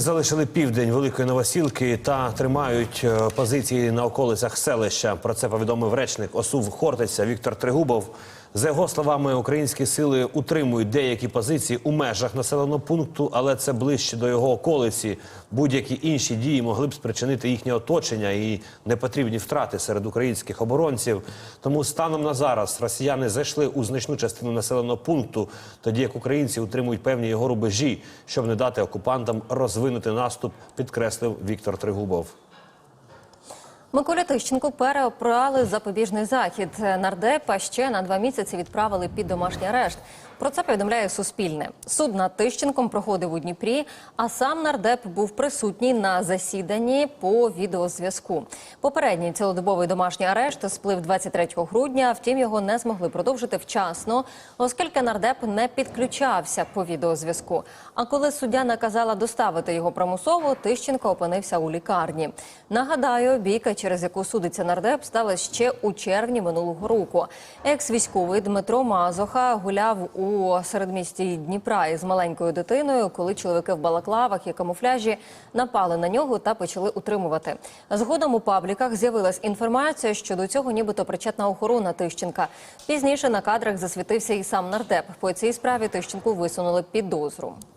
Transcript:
Залишили південь Великої Новосілки та тримають е, позиції на околицях селища. Про це повідомив речник ОСУВ Хортиця Віктор Тригубов. За його словами, українські сили утримують деякі позиції у межах населеного пункту, але це ближче до його околиці. Будь-які інші дії могли б спричинити їхнє оточення і непотрібні втрати серед українських оборонців. Тому станом на зараз росіяни зайшли у значну частину населеного пункту, тоді як українці утримують певні його рубежі, щоб не дати окупантам розвинути наступ, підкреслив Віктор Тригубов. Миколі Тищенку переобрали запобіжний захід. Нардепа ще на два місяці відправили під домашній арешт. Про це повідомляє Суспільне. Суд над Тищенком проходив у Дніпрі, а сам нардеп був присутній на засіданні по відеозв'язку. Попередній цілодобовий домашній арешт сплив 23 грудня. Втім, його не змогли продовжити вчасно, оскільки нардеп не підключався по відеозв'язку. А коли суддя наказала доставити його примусово, Тищенко опинився у лікарні. Нагадаю, бійка, через яку судиться нардеп, стала ще у червні минулого року. Екс-військовий Дмитро Мазоха гуляв у середмісті Дніпра із маленькою дитиною, коли чоловіки в балаклавах і камуфляжі напали на нього та почали утримувати. Згодом у пабліках з'явилась інформація, що до цього нібито причетна охорона Тищенка. Пізніше на кадрах засвітився і сам нардеп. По цій справі Тищенку висунули підозру.